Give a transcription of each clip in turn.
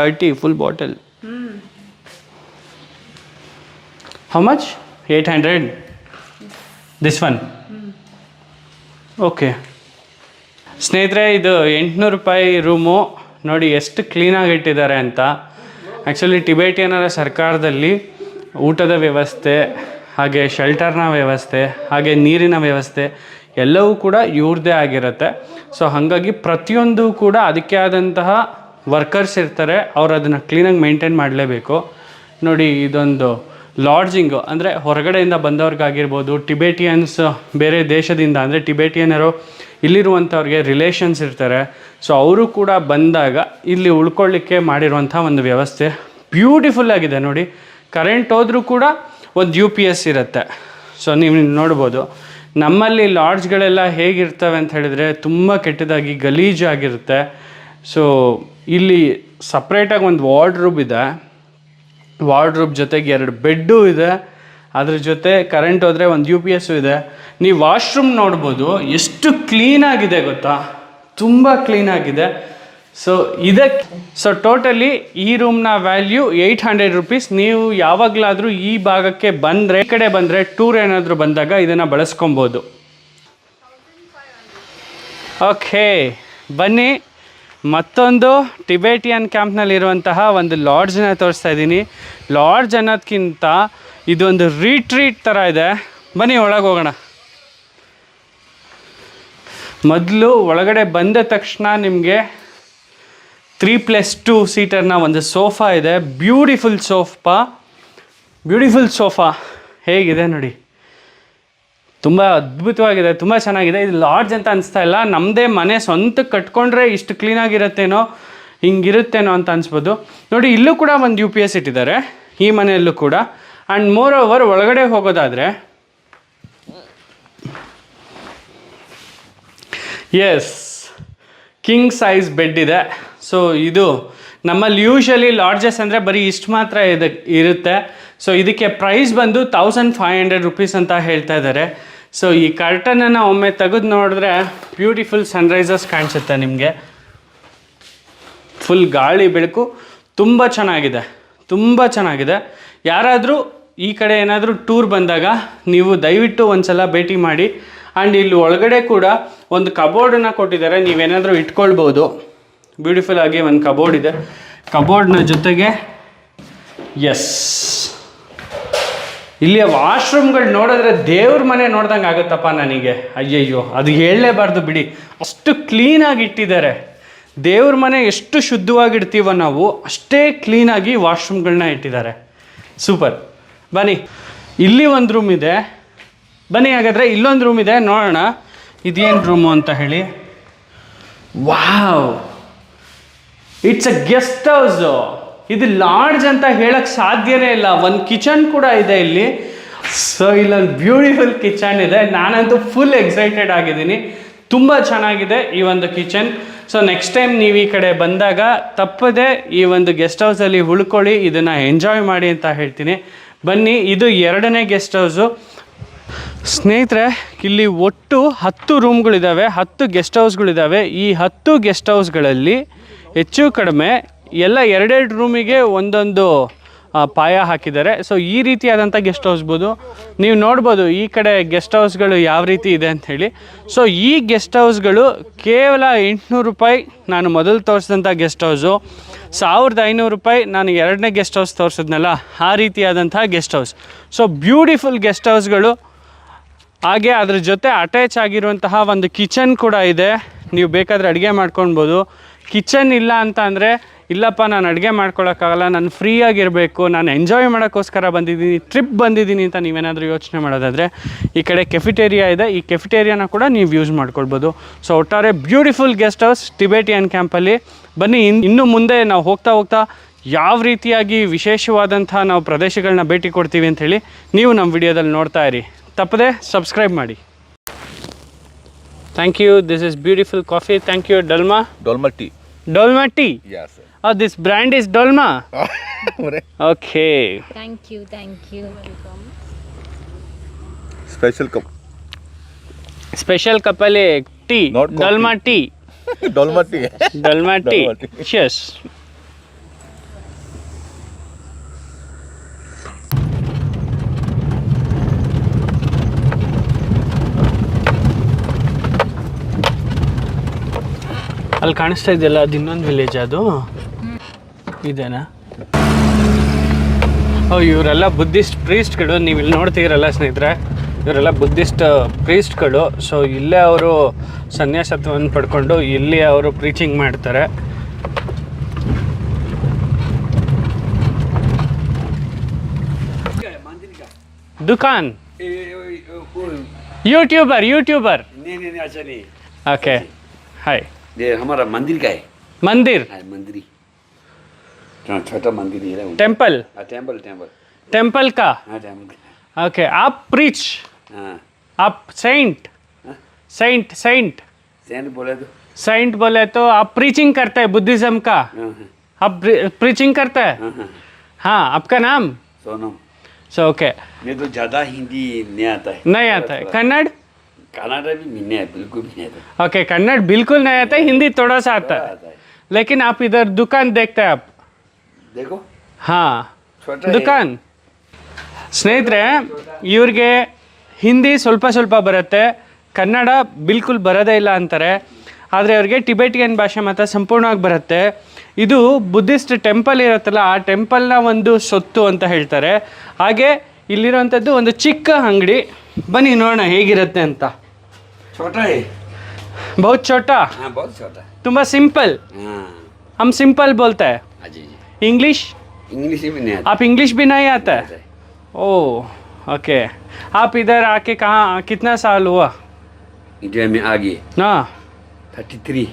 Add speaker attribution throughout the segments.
Speaker 1: Thirty full bottle how much eight hundred this one okay ಸ್ನೇಹಿತರೆ ಇದು ಎಂಟುನೂರು ರೂಪಾಯಿ ರೂಮು. ನೋಡಿ ಎಷ್ಟು ಕ್ಲೀನಾಗಿ ಇಟ್ಟಿದ್ದಾರೆ ಅಂತ. ಆ್ಯಕ್ಚುಲಿ ಟಿಬೇಟಿಯನರ ಸರ್ಕಾರದಲ್ಲಿ ಊಟದ ವ್ಯವಸ್ಥೆ ಹಾಗೆ ಶೆಲ್ಟರ್ನ ವ್ಯವಸ್ಥೆ ಹಾಗೆ ನೀರಿನ ವ್ಯವಸ್ಥೆ ಎಲ್ಲವೂ ಕೂಡ ಇವ್ರದ್ದೇ ಆಗಿರುತ್ತೆ. ಸೊ ಹಾಗಾಗಿ ಪ್ರತಿಯೊಂದು ಕೂಡ ಅದಕ್ಕೆ ಆದಂತಹ ವರ್ಕರ್ಸ್ ಇರ್ತಾರೆ, ಅವ್ರು ಅದನ್ನು ಕ್ಲೀನಾಗಿ ಮೇಂಟೈನ್ ಮಾಡಲೇಬೇಕು. ನೋಡಿ, ಇದೊಂದು ಲಾಡ್ಜಿಂಗು ಅಂದರೆ ಹೊರಗಡೆಯಿಂದ ಬಂದವ್ರಿಗಾಗಿರ್ಬೋದು ಟಿಬೇಟಿಯನ್ಸ್ ಬೇರೆ ದೇಶದಿಂದ, ಅಂದರೆ ಟಿಬೇಟಿಯನ್ನರು ಇಲ್ಲಿರುವಂಥವ್ರಿಗೆ ರಿಲೇಷನ್ಸ್ ಇರ್ತಾರೆ. ಸೊ ಅವರು ಕೂಡ ಬಂದಾಗ ಇಲ್ಲಿ ಉಳ್ಕೊಳ್ಳಿಕ್ಕೆ ಮಾಡಿರುವಂಥ ಒಂದು ವ್ಯವಸ್ಥೆ ಬ್ಯೂಟಿಫುಲ್ ಆಗಿದೆ ನೋಡಿ. ಕರೆಂಟ್ ಹೋದರೂ ಕೂಡ ಒಂದು ಯು ಪಿ ಎಸ್ ಇರುತ್ತೆ. ಸೊ ನೀವು ನೋಡ್ಬೋದು. ನಮ್ಮಲ್ಲಿ ಲಾಡ್ಜ್ಗಳೆಲ್ಲ ಹೇಗಿರ್ತವೆ ಅಂತ ಹೇಳಿದರೆ ತುಂಬ ಕೆಟ್ಟದಾಗಿ ಗಲೀಜಾಗಿರುತ್ತೆ. ಸೊ ಇಲ್ಲಿ ಸಪ್ರೇಟಾಗಿ ಒಂದು ವಾರ್ಡ್ರೂಬ್ ಇದೆ. ವಾರ್ಡ್ರೂಬ್ ಜೊತೆಗೆ ಎರಡು ಬೆಡ್ಡು ಇದೆ. ಅದ್ರ ಜೊತೆ ಕರೆಂಟ್ ಹೋದರೆ ಒಂದು ಯು ಪಿ ಎಸ್ಸು ಇದೆ. ನೀವು ವಾಶ್ರೂಮ್ ನೋಡ್ಬೋದು, ಎಷ್ಟು ಕ್ಲೀನಾಗಿದೆ ಗೊತ್ತಾ? ತುಂಬ ಕ್ಲೀನಾಗಿದೆ ಸೊ ಇದಕ್ಕೆ ಸೊ ಟೋಟಲಿ ಈ ರೂಮ್ನ ವ್ಯಾಲ್ಯೂ ಏಯ್ಟ್ ಹಂಡ್ರೆಡ್ ರುಪೀಸ್ ನೀವು ಯಾವಾಗಲಾದರೂ ಈ ಭಾಗಕ್ಕೆ ಬಂದರೆ, ಈ ಕಡೆ ಬಂದರೆ ಟೂರ್ ಏನಾದರೂ ಬಂದಾಗ ಇದನ್ನು ಬಳಸ್ಕೊಬೋದು. ಓಕೆ ಬನ್ನಿ. ಮತ್ತೊಂದು ಟಿಬೇಟಿಯನ್ ಕ್ಯಾಂಪ್ನಲ್ಲಿರುವಂತಹ ಒಂದು ಲಾಡ್ಜ್ನ ತೋರಿಸ್ತಾ ಇದ್ದೀನಿ. ಲಾಡ್ಜ್ ಅನ್ನೋದಕ್ಕಿಂತ ಇದೊಂದು ರೀಟ್ರೀಟ್ ಥರ ಇದೆ. ಬನ್ನಿ, ಒಳಗೆ ಹೋಗೋಣ. ಮೊದಲು ಒಳಗಡೆ ಬಂದ ತಕ್ಷಣ ನಿಮಗೆ ತ್ರೀ ಪ್ಲಸ್ ಟೂ ಸೀಟರ್ನ ಒಂದು ಸೋಫಾ ಇದೆ. ಬ್ಯೂಟಿಫುಲ್ ಸೋಫಾ ಬ್ಯೂಟಿಫುಲ್ ಸೋಫಾ ಹೇಗಿದೆ ನೋಡಿ. ತುಂಬ ಅದ್ಭುತವಾಗಿದೆ, ತುಂಬ ಚೆನ್ನಾಗಿದೆ. ಇದು ಲಾಡ್ಜ್ ಅಂತ ಅನಿಸ್ತಾ ಇಲ್ಲ. ನಮ್ಮದೇ ಮನೆ ಸ್ವಂತಕ್ಕೆ ಕಟ್ಕೊಂಡ್ರೆ ಇಷ್ಟು ಕ್ಲೀನಾಗಿರುತ್ತೇನೋ ಹಿಂಗಿರುತ್ತೇನೋ ಅಂತ ಅನ್ಸ್ಬೋದು. ನೋಡಿ, ಇಲ್ಲೂ ಕೂಡ ಒಂದು ಯು ಪಿ ಎಸ್ ಇಟ್ಟಿದ್ದಾರೆ, ಈ ಮನೆಯಲ್ಲೂ ಕೂಡ. ಆ್ಯಂಡ್ ಮೋರ್ ಓವರ್ ಒಳಗಡೆ ಹೋಗೋದಾದರೆ ಎಸ್ ಕಿಂಗ್ ಸೈಜ್ ಬೆಡ್ ಇದೆ. ಸೊ ಇದು ನಮ್ಮಲ್ಲಿ ಯೂಶಲಿ ಲಾಡ್ಜಸ್ ಅಂದರೆ ಬರೀ ಇಷ್ಟು ಮಾತ್ರ ಇದೆ, ಇರುತ್ತೆ. ಸೊ ಇದಕ್ಕೆ ಪ್ರೈಸ್ ಬಂದು ತೌಸಂಡ್ ಫೈವ್ ಹಂಡ್ರೆಡ್ ರುಪೀಸ್ ಅಂತ ಹೇಳ್ತಾ ಇದ್ದಾರೆ. ಸೊ ಈ ಕರ್ಟನನ್ನು ಒಮ್ಮೆ ತೆಗೆದು ನೋಡಿದ್ರೆ ಬ್ಯೂಟಿಫುಲ್ ಸನ್ರೈಸಸ್ ಕಾಣಿಸುತ್ತೆ ನಿಮಗೆ. ಫುಲ್ ಗಾಳಿ, ಬೆಳಕು. ತುಂಬ ಚೆನ್ನಾಗಿದೆ. ತುಂಬ ಚೆನ್ನಾಗಿದೆ. ಯಾರಾದರೂ ಈ ಕಡೆ ಏನಾದರೂ ಟೂರ್ ಬಂದಾಗ ನೀವು ದಯವಿಟ್ಟು ಒಂದ್ಸಲ ಭೇಟಿ ಮಾಡಿ. ಆ್ಯಂಡ್ ಇಲ್ಲಿ ಒಳಗಡೆ ಕೂಡ ಒಂದು ಕಬೋರ್ಡನ್ನು ಕೊಟ್ಟಿದ್ದಾರೆ. ನೀವೇನಾದರೂ ಇಟ್ಕೊಳ್ಬೋದು. ಬ್ಯೂಟಿಫುಲ್ ಆಗಿ ಒಂದು ಕಬೋರ್ಡ್ ಇದೆ. ಕಬೋರ್ಡ್ನ ಜೊತೆಗೆ ಎಸ್ ಇಲ್ಲಿಯ ವಾಶ್ರೂಮ್ಗಳು ನೋಡಿದ್ರೆ ದೇವ್ರ ಮನೆ ನೋಡ್ದಂಗೆ ಆಗುತ್ತಪ್ಪ ನನಗೆ. ಅಯ್ಯಯ್ಯೋ, ಅದು ಹೇಳಲೇಬಾರ್ದು ಬಿಡಿ. ಅಷ್ಟು ಕ್ಲೀನಾಗಿ ಇಟ್ಟಿದ್ದಾರೆ. ದೇವ್ರ ಮನೆ ಎಷ್ಟು ಶುದ್ಧವಾಗಿಡ್ತೀವೋ ನಾವು, ಅಷ್ಟೇ ಕ್ಲೀನಾಗಿ ವಾಶ್ರೂಮ್ಗಳನ್ನ ಇಟ್ಟಿದ್ದಾರೆ. ಸೂಪರ್. ಬನ್ನಿ, ಇಲ್ಲಿ ಒಂದು ರೂಮ್ ಇದೆ. ಬನ್ನಿ ಹಾಗಾದರೆ, ಇಲ್ಲೊಂದು ರೂಮ್ ಇದೆ, ನೋಡೋಣ. ಇದೇನು ರೂಮು ಅಂತ ಹೇಳಿ. Wow! It's a guest house. ಇದು ಲಾಡ್ಜ್ ಅಂತ ಹೇಳಕ್ ಸಾಧ್ಯನೇ ಇಲ್ಲ. ಒಂದು ಕಿಚನ್ ಕೂಡ ಇದೆ ಇಲ್ಲಿ. ಸೊ ಇಲ್ಲೊಂದು ಬ್ಯೂಟಿಫುಲ್ ಕಿಚನ್ ಇದೆ. ನಾನಂತೂ ಫುಲ್ ಎಕ್ಸೈಟೆಡ್ ಆಗಿದ್ದೀನಿ. ತುಂಬ ಚೆನ್ನಾಗಿದೆ ಈ ಒಂದು ಕಿಚನ್ ಸೊ ನೆಕ್ಸ್ಟ್ ಟೈಮ್ ನೀವು ಈ ಕಡೆ ಬಂದಾಗ ತಪ್ಪದೆ ಈ ಒಂದು ಗೆಸ್ಟ್ ಹೌಸಲ್ಲಿ ಉಳ್ಕೊಳ್ಳಿ. ಇದನ್ನು ಎಂಜಾಯ್ ಮಾಡಿ ಅಂತ ಹೇಳ್ತೀನಿ. ಬನ್ನಿ, ಇದು ಎರಡನೇ ಗೆಸ್ಟ್ ಹೌಸು ಸ್ನೇಹಿತರೆ, ಇಲ್ಲಿ ಒಟ್ಟು ಹತ್ತು ರೂಮ್ಗಳಿದ್ದಾವೆ ಹತ್ತು ಗೆಸ್ಟ್ ಹೌಸ್ಗಳಿದ್ದಾವೆ ಈ ಹತ್ತು ಗೆಸ್ಟ್ ಹೌಸ್ಗಳಲ್ಲಿ ಹೆಚ್ಚು ಕಡಿಮೆ ಎಲ್ಲ ಎರಡೆರಡು ರೂಮಿಗೆ ಒಂದೊಂದು ಪಾಯ ಹಾಕಿದ್ದಾರೆ. ಸೊ ಈ ರೀತಿಯಾದಂಥ ಗೆಸ್ಟ್ ಹೌಸ್ಬೋದು ನೀವು ನೋಡ್ಬೋದು ಈ ಕಡೆ ಗೆಸ್ಟ್ ಹೌಸ್ಗಳು ಯಾವ ರೀತಿ ಇದೆ ಅಂತ ಹೇಳಿ. ಸೊ ಈ ಗೆಸ್ಟ್ ಹೌಸ್ಗಳು ಕೇವಲ ಎಂಟುನೂರು ರೂಪಾಯಿ ನಾನು ಮೊದಲು ತೋರಿಸಿದಂಥ ಗೆಸ್ಟ್ ಹೌಸು ಸಾವಿರದ ಐನೂರು ರೂಪಾಯಿ ನಾನು ಎರಡನೇ ಗೆಸ್ಟ್ ಹೌಸ್ ತೋರಿಸಿದ್ನಲ್ಲ, ಆ ರೀತಿಯಾದಂಥ guest house so beautiful guest ಹೌಸ್ಗಳು ಹಾಗೆ ಅದ್ರ ಜೊತೆ ಅಟ್ಯಾಚ್ ಆಗಿರುವಂತಹ ಒಂದು ಕಿಚನ್ ಕೂಡ ಇದೆ. ನೀವು ಬೇಕಾದರೆ ಅಡುಗೆ ಮಾಡ್ಕೊಳ್ಬೋದು. ಕಿಚನ್ ಇಲ್ಲ ಅಂತ ಅಂದರೆ ಇಲ್ಲಪ್ಪ ನಾನು ಅಡುಗೆ ಮಾಡ್ಕೊಳಕ್ಕಾಗಲ್ಲ ನಾನು ಫ್ರೀಯಾಗಿರಬೇಕು ನಾನು ಎಂಜಾಯ್ ಮಾಡೋಕ್ಕೋಸ್ಕರ ಬಂದಿದ್ದೀನಿ ಟ್ರಿಪ್ ಬಂದಿದ್ದೀನಿ ಅಂತ ನೀವೇನಾದರೂ ಯೋಚನೆ ಮಾಡೋದಾದರೆ ಈ ಕಡೆ ಕೆಫಿಟೇರಿಯಾ ಇದೆ ಈ ಕೆಫಿಟೇರಿಯಾನ ಕೂಡ ನೀವು ಯೂಸ್ ಮಾಡ್ಕೊಳ್ಬೋದು. ಸೊ ಒಟ್ಟಾರೆ ಬ್ಯೂಟಿಫುಲ್ ಗೆಸ್ಟ್ ಹೌಸ್ ಟಿಬೇಟಿಯನ್ ಕ್ಯಾಂಪಲ್ಲಿ ಬನ್ನಿ ಇನ್ ಇನ್ನು ಮುಂದೆ ನಾವು ಹೋಗ್ತಾ ಹೋಗ್ತಾ ಯಾವ ರೀತಿಯಾಗಿ ವಿಶೇಷವಾದಂಥ ನಾವು ಪ್ರದೇಶಗಳನ್ನ ಭೇಟಿ ಕೊಡ್ತೀವಿ ಅಂಥೇಳಿ ನೀವು ನಮ್ಮ ವಿಡಿಯೋದಲ್ಲಿ ನೋಡ್ತಾ ಇರಿ. ತಪ್ಪದೆ ಸಬ್ಸ್ಕ್ರೈಬ್ ಮಾಡಿ. Thank you this is beautiful coffee thank you Dolma
Speaker 2: Dolma tea Dolma tea
Speaker 1: Oh, this brand is
Speaker 2: Dolma?
Speaker 1: okay.
Speaker 3: Thank you, thank you.
Speaker 2: Special cup.
Speaker 1: Special kapale tea.
Speaker 2: Not
Speaker 1: Dolma tea.
Speaker 2: Dolma tea.
Speaker 1: Dolma tea.
Speaker 2: Dolma tea.
Speaker 1: Cheers. ಅಲ್ಲಿ ಕಾಣಿಸ್ತಾ ಇದೆಯಲ್ಲ ಅದು ಇನ್ನೊಂದು village ಅದು ಇದೇನಾ ಓ ಇವರೆಲ್ಲ Buddhist ಪ್ರೀಸ್ಟ್ಗಳು ನೀವು ಇಲ್ಲಿ ನೋಡ್ತೀರಲ್ಲ ಸ್ನೇಹಿತರೆ ಇವರೆಲ್ಲ ಬುದ್ಧಿಸ್ಟ್ ಪ್ರೀಸ್ಟ್ಗಳು ಸೊ ಇಲ್ಲೇ ಅವರು ಸನ್ಯಾಸತ್ವವನ್ನು ಪಡ್ಕೊಂಡು ಇಲ್ಲಿ ಅವರು ಪ್ರೀಚಿಂಗ್ ಮಾಡ್ತಾರೆ ದುಕಾನ್ यूट्यूबर यूट्यूबर
Speaker 4: नहीं नहीं नहीं अच्छा नहीं
Speaker 1: ओके हाय
Speaker 4: ये हमारा मंदिर का है
Speaker 1: मंदिर
Speaker 4: हाँ, मंदिर ही हाँ, छोटा मंदिर ही है वो।
Speaker 1: टेंपल?
Speaker 4: हाँ, टेंपल टेंपल
Speaker 1: टेंपल का?
Speaker 4: हाँ टेंपल
Speaker 1: ओके आप प्रीच?
Speaker 4: हाँ।
Speaker 1: आप सेंट?
Speaker 4: हाँ?
Speaker 1: सेंट सेंट?
Speaker 4: बोले तो।
Speaker 1: सेंट बोले तो आप प्रीचिंग करते हैं बुद्धिज्म का?
Speaker 4: हाँ हाँ।
Speaker 1: आप प्रीचिंग करते हैं?
Speaker 4: हाँ हाँ।
Speaker 1: हाँ आपका नाम?
Speaker 4: सोनम।
Speaker 1: So okay.
Speaker 4: मैं तो ज़्यादा हिंदी नहीं आता है।
Speaker 1: नहीं आता है। कन्नड़?
Speaker 4: कनाडा भी नहीं है बिल्कुल भी नहीं आता।
Speaker 1: ओके कन्नड़ बिल्कुल नहीं आता है हिंदी थोड़ा सा है।
Speaker 4: आता है।
Speaker 1: लेकिन आप इधर दुकान देखते हैं आप।
Speaker 4: देखो
Speaker 1: हाँ
Speaker 4: छोटा है।
Speaker 1: ದುಕಾನ್ ಸ್ನೇಹಿತರೆ ಇವ್ರಿಗೆ ಹಿಂದಿ ಸ್ವಲ್ಪ ಸ್ವಲ್ಪ ಬರುತ್ತೆ ಕನ್ನಡ ಬಿಲ್ಕುಲ್ ಬರೋದೇ ಇಲ್ಲ ಅಂತಾರೆ ಆದರೆ ಅವ್ರಿಗೆ ಟಿಬೆಟಿಯನ್ ಭಾಷೆ ಮಾತ್ರ ಸಂಪೂರ್ಣವಾಗಿ ಬರುತ್ತೆ ಇದು ಬುದ್ಧಿಸ್ಟ್ ಟೆಂಪಲ್ ಇರುತ್ತಲ್ಲ ಆ ಟೆಂಪಲ್ನ ಒಂದು ಸೊತ್ತು ಅಂತ ಹೇಳ್ತಾರೆ ಹಾಗೆ ಇಲ್ಲಿರೋವಂಥದ್ದು ಒಂದು ಚಿಕ್ಕ ಅಂಗಡಿ ಬನ್ನಿ ನೋಡೋಣ ಹೇಗಿರುತ್ತೆ ಅಂತ
Speaker 4: छोटा है
Speaker 1: ಬಹುತ್ ಛೋಟಾ
Speaker 4: हाँ बहुत छोटा
Speaker 1: ತುಂಬ ಸಿಂಪಲ್
Speaker 4: हाँ
Speaker 1: हम सिंपल बोलते हैं
Speaker 4: हाँ जी जी
Speaker 1: इंग्लिश
Speaker 4: इंग्लिश भी नहीं
Speaker 1: आप इंग्लिश भी नहीं आता? है ओ ओके आप इधर आके कहाँ कितना साल हुआ?
Speaker 4: इंडिया में आ गए
Speaker 1: ना।
Speaker 4: Thirty three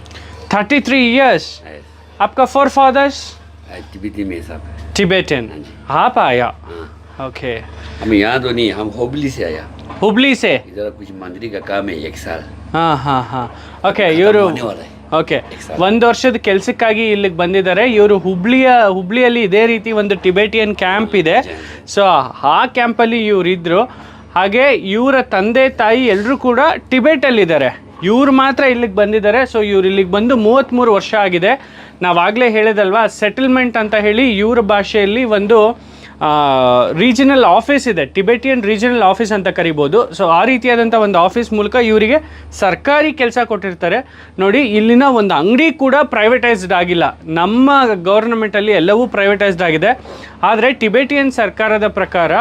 Speaker 1: thirty three years आपका फोर फादर्स
Speaker 4: तिब्बती में सब
Speaker 1: टिबेटन
Speaker 4: हाँ
Speaker 1: आप आया? ओके
Speaker 4: हम यहाँ तो नहीं हम होबली से आया।
Speaker 1: हुबली से?
Speaker 4: इधर कुछ मंदिर का काम है एक साल। हाँ हाँ हाँ।
Speaker 1: Okay
Speaker 4: euro okay.
Speaker 1: ಒಂದು ವರ್ಷದ ಕೆಲಸಕ್ಕಾಗಿ ಇಲ್ಲಿಗೆ ಬಂದಿದ್ದಾರೆ. ಇವರು ಹುಬ್ಳಿಯ ಹುಬ್ಳಿಯಲ್ಲಿ ಇದೇ ರೀತಿ ಒಂದು ಟಿಬೆಟಿಯನ್ ಕ್ಯಾಂಪ್ ಇದೆ. ಸೊ ಆ ಕ್ಯಾಂಪಲ್ಲಿ ಇವ್ರು ಇದ್ರು. ಹಾಗೆ ಇವರ ತಂದೆ ತಾಯಿ ಎಲ್ಲರೂ ಕೂಡ ಟಿಬೆಟಲ್ಲಿದ್ದಾರೆ. ಇವ್ರು ಮಾತ್ರ ಇಲ್ಲಿಗೆ ಬಂದಿದ್ದಾರೆ. ಸೊ ಇವ್ರು ಇಲ್ಲಿಗೆ ಬಂದು ಮೂವತ್ತ್ಮೂರು ವರ್ಷ ಆಗಿದೆ. ನಾವಾಗಲೇ ಹೇಳಿದಲ್ವಾ ಸೆಟಲ್ಮೆಂಟ್ ಅಂತ ಹೇಳಿ ಇವ್ರ ಭಾಷೆಯಲ್ಲಿ ಒಂದು ರೀಜನಲ್ ಆಫೀಸ್ ಇದೆ. ಟಿಬೆಟಿಯನ್ ರೀಜನಲ್ ಆಫೀಸ್ ಅಂತ ಕರಿಬೋದು. ಸೊ ಆ ರೀತಿಯಾದಂಥ ಒಂದು ಆಫೀಸ್ ಮೂಲಕ ಇವರಿಗೆ ಸರ್ಕಾರಿ ಕೆಲಸ ಕೊಟ್ಟಿರ್ತಾರೆ. ನೋಡಿ, ಇಲ್ಲಿನ ಒಂದು ಅಂಗಡಿ ಕೂಡ ಪ್ರೈವೇಟೈಸ್ಡ್ ಆಗಿಲ್ಲ. ನಮ್ಮ ಗೌರ್ನಮೆಂಟಲ್ಲಿ ಎಲ್ಲವೂ ಪ್ರೈವೇಟೈಸ್ಡ್ ಆಗಿದೆ. ಆದರೆ ಟಿಬೆಟಿಯನ್ ಸರ್ಕಾರದ ಪ್ರಕಾರ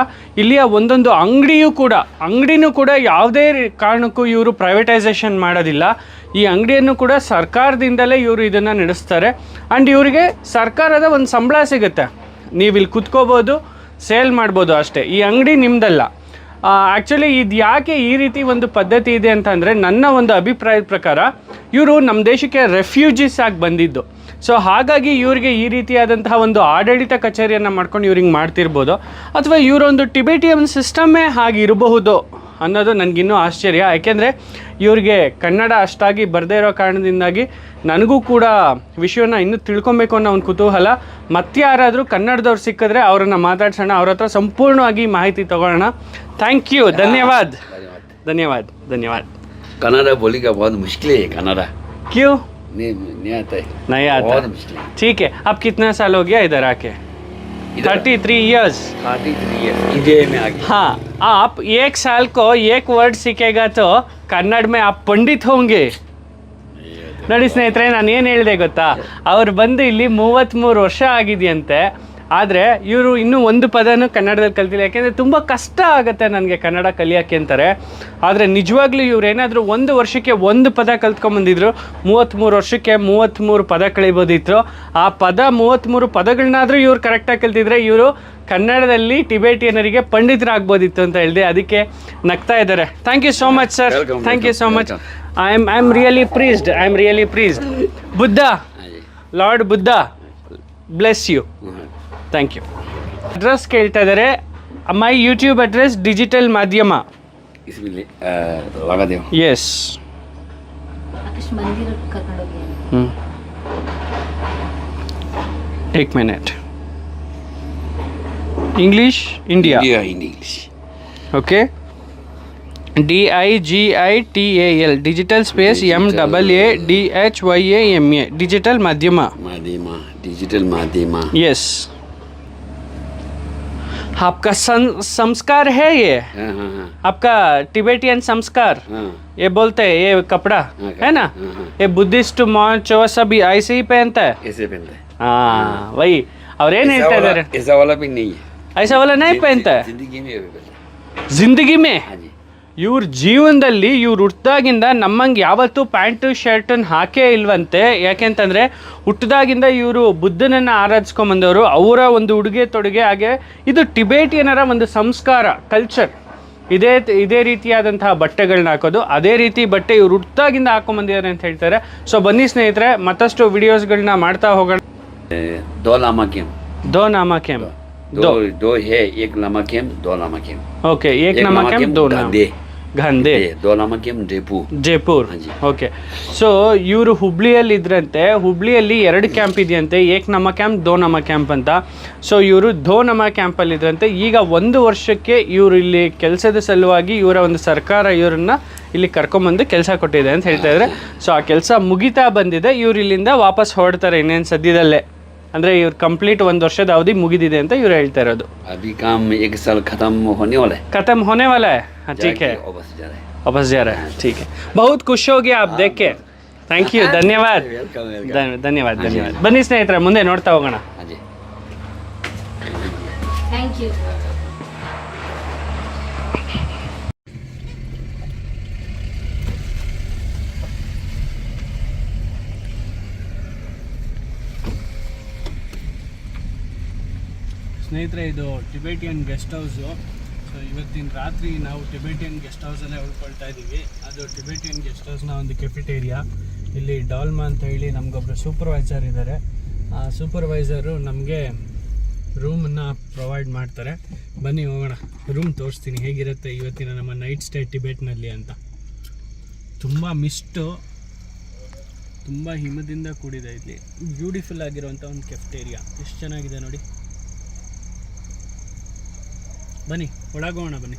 Speaker 1: ಇಲ್ಲಿಯ ಒಂದೊಂದು ಅಂಗಡಿಯೂ ಕೂಡ, ಅಂಗಡಿನೂ ಕೂಡ ಯಾವುದೇ ಕಾರಣಕ್ಕೂ ಇವರು ಪ್ರೈವೇಟೈಸೇಷನ್ ಮಾಡೋದಿಲ್ಲ. ಈ ಅಂಗಡಿಯನ್ನು ಕೂಡ ಸರ್ಕಾರದಿಂದಲೇ ಇವರು ಇದನ್ನು ನಡೆಸ್ತಾರೆ. ಆ್ಯಂಡ್ ಇವರಿಗೆ ಸರ್ಕಾರದ ಒಂದು ಸಂಬಳ ಸಿಗುತ್ತೆ. ನೀವು ಇಲ್ಲಿ ಕುತ್ಕೋಬೋದು, ಸೇಲ್ ಮಾಡ್ಬೋದು ಅಷ್ಟೇ. ಈ ಅಂಗಡಿ ನಿಮ್ಮದಲ್ಲ ಆ್ಯಕ್ಚುಲಿ ಇದು ಯಾಕೆ ಈ ರೀತಿ ಒಂದು ಪದ್ಧತಿ ಇದೆ ಅಂತಂದರೆ ನನ್ನ ಒಂದು ಅಭಿಪ್ರಾಯದ ಪ್ರಕಾರ ಇವರು ನಮ್ಮ ದೇಶಕ್ಕೆ ರೆಫ್ಯೂಜೀಸ್ ಆಗಿ ಬಂದಿದ್ದು. ಸೊ ಹಾಗಾಗಿ ಇವರಿಗೆ ಈ ರೀತಿಯಾದಂತಹ ಒಂದು ಆಡಳಿತ ಕಚೇರಿಯನ್ನು ಮಾಡ್ಕೊಂಡು ಇವ್ರಿಗೆ ಮಾಡ್ತಿರ್ಬೋದು. ಅಥವಾ ಇವರೊಂದು ಟಿಬೆಟಿಯನ್ ಸಿಸ್ಟಮ್ಮೇ ಹಾಗಿರಬಹುದು. ಅನ್ನೋದು ನನಗಿನ್ನೂ ಆಶ್ಚರ್ಯ ಯಾಕೆಂದರೆ ಇವ್ರಿಗೆ ಕನ್ನಡ ಅಷ್ಟಾಗಿ ಬರದೇ ಇರೋ ಕಾರಣದಿಂದಾಗಿ ನನಗೂ ಕೂಡ ವಿಷಯನ ಇನ್ನೂ ತಿಳ್ಕೊಬೇಕು ಅನ್ನೋ ಒಂದು ಕುತೂಹಲ ಮತ್ತೆ ಯಾರಾದರೂ ಕನ್ನಡದವ್ರು ಸಿಕ್ಕಿದ್ರೆ ಅವರನ್ನು ಮಾತಾಡ್ಸೋಣ ಅವ್ರ ಹತ್ರ ಸಂಪೂರ್ಣವಾಗಿ ಮಾಹಿತಿ ತಗೊಳ್ಳೋಣ ಥ್ಯಾಂಕ್ ಯು ಧನ್ಯವಾದ ಧನ್ಯವಾದ ಧನ್ಯವಾದ
Speaker 4: कनाडा बोली का बहुत मुश्किल है कनाडा
Speaker 1: क्यों
Speaker 4: नहीं नहीं आता है
Speaker 1: नहीं आता
Speaker 4: बहुत मुश्किल है
Speaker 1: ठीक है अब कितना साल हो गया इधर आके thirty three years
Speaker 4: thirty three years India में आ गए
Speaker 1: हाँ आप एक साल को एक वर्ड सीखेगा तो कन्नड़ में आप पंडित होंगे ನೋಡಿ ಸ್ನೇಹಿತರೆ ನಾನು ಏನು ಹೇಳಿದೆ ಗೊತ್ತಾ ಅವ್ರು ಬಂದು ಇಲ್ಲಿ ಮೂವತ್ತ್ಮೂರು ವರ್ಷ ಆಗಿದೆಯಂತೆ ಆದರೆ ಇವರು ಇನ್ನೂ ಒಂದು ಪದನೂ ಕನ್ನಡದಲ್ಲಿ ಕಲ್ತಿಲ್ಲ. ಯಾಕೆಂದರೆ ತುಂಬ ಕಷ್ಟ ಆಗುತ್ತೆ ನನಗೆ ಕನ್ನಡ ಕಲಿಯೋಕ್ಕೆ ಅಂತಾರೆ. ಆದರೆ ನಿಜವಾಗ್ಲೂ ಇವ್ರೇನಾದರೂ ಒಂದು ವರ್ಷಕ್ಕೆ ಒಂದು ಪದ ಕಲ್ತ್ಕೊಂಬಂದಿದ್ರು ಮೂವತ್ತ್ಮೂರು ವರ್ಷಕ್ಕೆ ಮೂವತ್ತ್ಮೂರು ಪದ ಕಳಿಬೋದಿತ್ತು. ಆ ಪದ ಮೂವತ್ತ್ಮೂರು ಪದಗಳನ್ನಾದರೂ ಇವರು ಕರೆಕ್ಟಾಗಿ ಕಲ್ತಿದ್ರೆ ಇವರು ಕನ್ನಡದಲ್ಲಿ ಟಿಬೇಟಿಯನರಿಗೆ ಪಂಡಿತರಾಗ್ಬೋದಿತ್ತು ಅಂತ ಹೇಳಿದೆ. ಅದಕ್ಕೆ ನಗ್ತಾ ಇದ್ದಾರೆ.
Speaker 4: Thank
Speaker 1: you so much sir
Speaker 4: thank
Speaker 1: you so much I am I am really pleased I am
Speaker 4: really pleased
Speaker 1: Buddha lord Buddha bless
Speaker 4: you
Speaker 1: thank you address ಕೇಳ್ತಾ ಇದ್ದಾರೆ ಮೈ ಯೂಟ್ಯೂಬ್ ಅಡ್ರೆಸ್ ಡಿಜಿಟಲ್ ಮಾಧ್ಯಮ
Speaker 4: इसमें ले- आ, लगा दो
Speaker 1: S
Speaker 3: Akash ಮಂದಿರ ಕರ್ಕೊಂಡು ಹೋಗಿ
Speaker 1: ಹ್ಞೂ एक minute English India
Speaker 4: India Hindi English
Speaker 1: okay D I G I T A L digital space M double A D H Y A M A digital माध्यम
Speaker 4: माध्यमा डिजिटल माध्यमा
Speaker 1: ಎಸ್ आपका सं, संस्कार है ये?
Speaker 4: हाँ, हाँ, हाँ,
Speaker 1: आपका टिबेटियन संस्कार?
Speaker 4: हाँ,
Speaker 1: ये बोलते हैं ये कपड़ा
Speaker 4: हाँ,
Speaker 1: है ना?
Speaker 4: हाँ,
Speaker 1: ये बुद्धिस्ट मॉन्चो सब ऐसे ही पहनता है?
Speaker 4: ऐसे पहनता है।
Speaker 1: हाँ वही। और
Speaker 4: ये
Speaker 1: नहीं
Speaker 4: ऐसा वाला भी नहीं है।
Speaker 1: ऐसा वाला नहीं पहनता है?
Speaker 4: ज़िंदगी में ज़िंदगी में?
Speaker 1: ಇವ್ರ ಜೀವನದಲ್ಲಿ ಇವ್ರು ಹುಟ್ಟಿದಾಗಿಂದ ನಮ್ಮಂಗೆ ಯಾವತ್ತೂ ಪ್ಯಾಂಟು ಶರ್ಟನ್ನು ಹಾಕೇ ಇಲ್ವಂತೆ ಯಾಕೆಂತಂದರೆ ಹುಟ್ಟಿದಾಗಿಂದ ಇವರು ಬುದ್ಧನನ್ನು ಆರಾಧಿಸ್ಕೊಂಬಂದವರು ಅವರ ಒಂದು ಉಡುಗೆ ತೊಡುಗೆ ಹಾಗೆ ಇದು ಟಿಬೇಟಿಯನರ ಒಂದು ಸಂಸ್ಕಾರ ಕಲ್ಚರ್ ಇದೇ ಇದೇ ರೀತಿಯಾದಂತಹ ಬಟ್ಟೆಗಳನ್ನ ಹಾಕೋದು ಅದೇ ರೀತಿ ಬಟ್ಟೆ ಇವ್ರು ಹುಟ್ಟಿದಾಗಿಂದ ಹಾಕೊಂಬಂದಿದ್ದಾರೆ ಅಂತ ಹೇಳ್ತಾರೆ ಸೊ ಬನ್ನಿ ಸ್ನೇಹಿತರೆ ಮತ್ತಷ್ಟು ವಿಡಿಯೋಸ್ಗಳನ್ನ ಮಾಡ್ತಾ ಹೋಗೋಣ
Speaker 4: ए, दो लामा केम
Speaker 1: ದೋ ನಾಮ ಕೆಮ್
Speaker 4: दो दो है एक लामा केम दो लामा केम
Speaker 1: ಓಕೆ ಏಕ್
Speaker 4: एक
Speaker 1: ನಾಮ
Speaker 4: लामा
Speaker 1: ಕೆಮ್
Speaker 4: केम
Speaker 1: ದೋ ನಾಮ
Speaker 4: गांधे
Speaker 1: ಗಂಧೆ
Speaker 4: ये, दो लामा ಘಂಧೆ
Speaker 1: ಜೈಪುರ್.
Speaker 4: ಜೈಪುರ್.
Speaker 1: ಓಕೆ. ಸೊ ಇವರು ಹುಬ್ಳಿಯಲ್ಲಿ ಇದ್ರಂತೆ ಹುಬ್ಳಿಯಲ್ಲಿ ಎರಡು ಕ್ಯಾಂಪ್ ಇದೆಯಂತೆ ಏಕ್ ನಮ್ಮ ಕ್ಯಾಂಪ್ ದೋ ನಮ್ಮ ಕ್ಯಾಂಪ್ ಅಂತ. ಸೊ ಇವರು ದೋ ನಮ್ಮ ಕ್ಯಾಂಪಲ್ಲಿ ಇದ್ರಂತೆ ಈಗ ಒಂದು ವರ್ಷಕ್ಕೆ ಇವರು ಇಲ್ಲಿ ಕೆಲಸದ ಸಲುವಾಗಿ ಇವರ ಒಂದು ಸರ್ಕಾರ ಇವರನ್ನ ಇಲ್ಲಿ ಕರ್ಕೊಂಬಂದು ಕೆಲಸ ಕೊಟ್ಟಿದೆ ಅಂತ ಹೇಳ್ತಾ ಇದ್ದಾರೆ ಸೊ ಆ ಕೆಲಸ ಮುಗಿತಾ ಬಂದಿದೆ. ಇವರು ಇಲ್ಲಿಂದ ವಾಪಸ್ ಹೊರಡ್ತಾರೆ ಇನ್ನೇನು ಸದ್ಯದಲ್ಲೇ. ಅಂದರೆ ಇವ್ರು ಕಂಪ್ಲೀಟ್ ಒಂದು ವರ್ಷದ ಅವಧಿ ಮುಗಿದಿದೆ ಅಂತ ಇವ್ರು ಹೇಳ್ತಾ ಇರೋದು
Speaker 4: अभी काम एक साल खत्म होने वाला है
Speaker 1: खत्म होने वाला है हाँ ठीक है
Speaker 4: जाके वापस जा रहे हैं
Speaker 1: वापस जा रहा है ठीक है बहुत खुश हो गया आप देख के ಥ್ಯಾಂಕ್ ಯು ಧನ್ಯವಾದ
Speaker 4: वेलकम वेलकम
Speaker 1: ಧನ್ಯ- ಧನ್ಯವಾದ ಧನ್ಯವಾದ ಬನ್ನಿ ಸ್ನೇಹಿತರೆ ಮುಂದೆ ನೋಡ್ತಾ ಹೋಗೋಣ
Speaker 4: हाँ जी
Speaker 3: ಥ್ಯಾಂಕ್ ಯು
Speaker 1: ಸ್ನೇಹಿತರೆ, ಇದು ಟಿಬೇಟಿಯನ್ ಗೆಸ್ಟ್ ಹೌಸು. ಸೊ ಇವತ್ತಿನ ರಾತ್ರಿ ನಾವು ಟಿಬೇಟಿಯನ್ ಗೆಸ್ಟ್ ಹೌಸಲ್ಲೇ ಉಳ್ಕೊಳ್ತಾ ಇದ್ದೀವಿ. ಅದು ಟಿಬೇಟಿಯನ್ ಗೆಸ್ಟ್ ಹೌಸ್ನ ಒಂದು ಕೆಫಿಟೇರಿಯಾ. ಇಲ್ಲಿ ಡಾಲ್ಮಾ ಅಂತ ಹೇಳಿ ನಮಗೊಬ್ಬರು ಸೂಪರ್ವೈಸರ್ ಇದ್ದಾರೆ. ಆ ಸೂಪರ್ವೈಸರು ನಮಗೆ ರೂಮನ್ನು ಪ್ರೊವೈಡ್ ಮಾಡ್ತಾರೆ. ಬನ್ನಿ ಹೋಗೋಣ. ರೂಮ್ ತೋರಿಸ್ತೀನಿ ಹೇಗಿರುತ್ತೆ ಇವತ್ತಿನ ನಮ್ಮ ನೈಟ್ ಸ್ಟೇ ಟಿಬೇಟ್ನಲ್ಲಿ ಅಂತ. ತುಂಬ ಮಿಸ್ಟು, ತುಂಬ ಹಿಮದಿಂದ ಕೂಡಿದೆ ಇಲ್ಲಿ. ಬ್ಯೂಟಿಫುಲ್ ಆಗಿರುವಂಥ ಒಂದು ಕೆಫ್ಟೇರಿಯಾ. ಎಷ್ಟು ಚೆನ್ನಾಗಿದೆ ನೋಡಿ. ಬನ್ನಿ ಒಳಗೋಣ ಬನ್ನಿ.